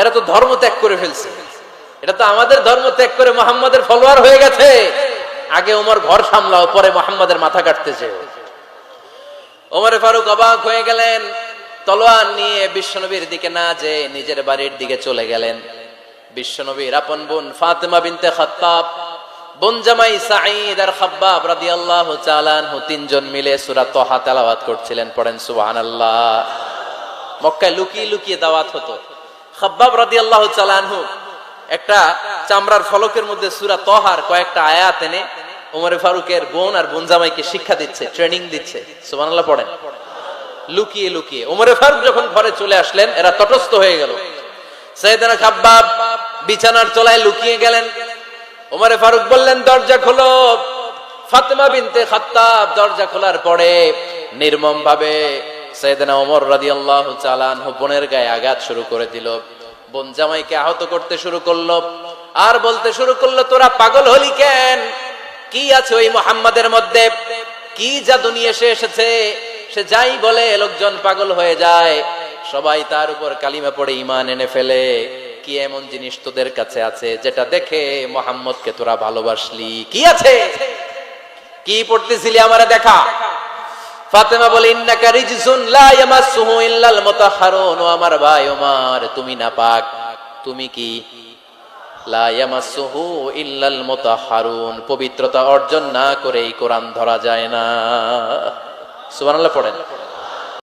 এরা তো ধর্ম ত্যাগ করে ফেলছে। এটা তো আমাদের ধর্ম ত্যাগ করে মোহাম্মদের ফলোয়ার হয়ে গেছে। আগে ওমর ঘর সামলাও, পরে মোহাম্মদের মাথা কাটতে চেয়েও ওমরে ফারুক অবাক হয়ে গেলেন, তলোয়ার নিয়ে বিশ্বনবীর দিকে না যে নিজের বাড়ির দিকে চলে গেলেন। বিশ্বনবীর আপন বোন ফাতেমা বিনতে খাত্তাব, বোন জামাই সাঈদ আর খাব্বাব রাদিয়াল্লাহু তাআলা আনহু তিনজন মিলে সূরা তাহা তেলাওয়াত করছিলেন, পড়েন সুবহানাল্লাহ। মক্কায় লুকিয়ে লুকিয়ে দাওয়াত হতো। খাব্বাব রাদিয়াল্লাহু তাআলা আনহু একটা চামড়ার ফলকের মধ্যে সূরা তহার কয়েকটা আয়াত এনে ওমরে ফারুকের বোন আর বোন জামাইকে শিক্ষা দিচ্ছে ট্রেনিং দিচ্ছে। সুবহানাল্লাহ পড়েন। লুকিয়ে লুকিয়ে ওমরে ফারুক যখন ঘরে চলে আসলেন, এরা তটস্থ হয়ে গেল। সৈয়দনা খাব্বাব বিছানার তলায় লুকিয়ে গেলেন। ওমরে ফারুক বললেন, দরজা খোলো। ফাতেমা বিনতে খাত্তাব দরজা খোলার পরে নির্মম ভাবে যাই বলে, লোকজন পাগল হয়ে যায়। সবাই তার উপর কালিমা পড়ে ইমান এনে ফেলে। কি এমন জিনিস তোদের কাছে আছে যেটা দেখে মোহাম্মদকে তোরা ভালোবাসলি? কি আছে? কি পড়তেছিলি আমারে দেখা? ফাতেমা বলে, ইন্নাকা রিজসুন লা ইয়ামাসসুহু ইল্লাল মুতাহহারুন ও আমার ভাই ওমর, তুমি না পাক, তুমি কি? লা ইয়ামাসসুহু ইল্লাল মুতাহহারুন পবিত্রতা অর্জন না করেই এই কোরআন ধরা যায় না। সুবহানাল্লাহ পড়েন।